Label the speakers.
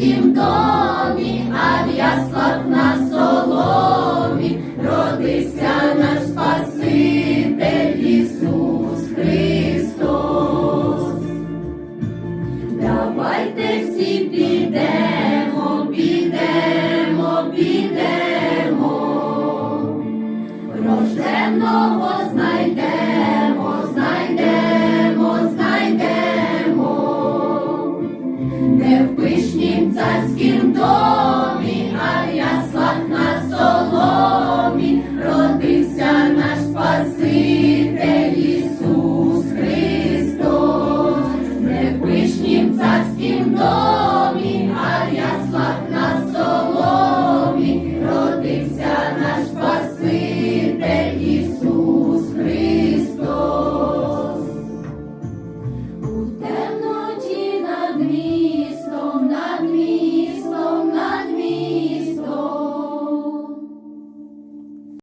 Speaker 1: батьківськім домі, а в яслах на соломі, родися наш Спаситель Ісус Христос. Давайте всі підемо, підемо, підемо, рождено.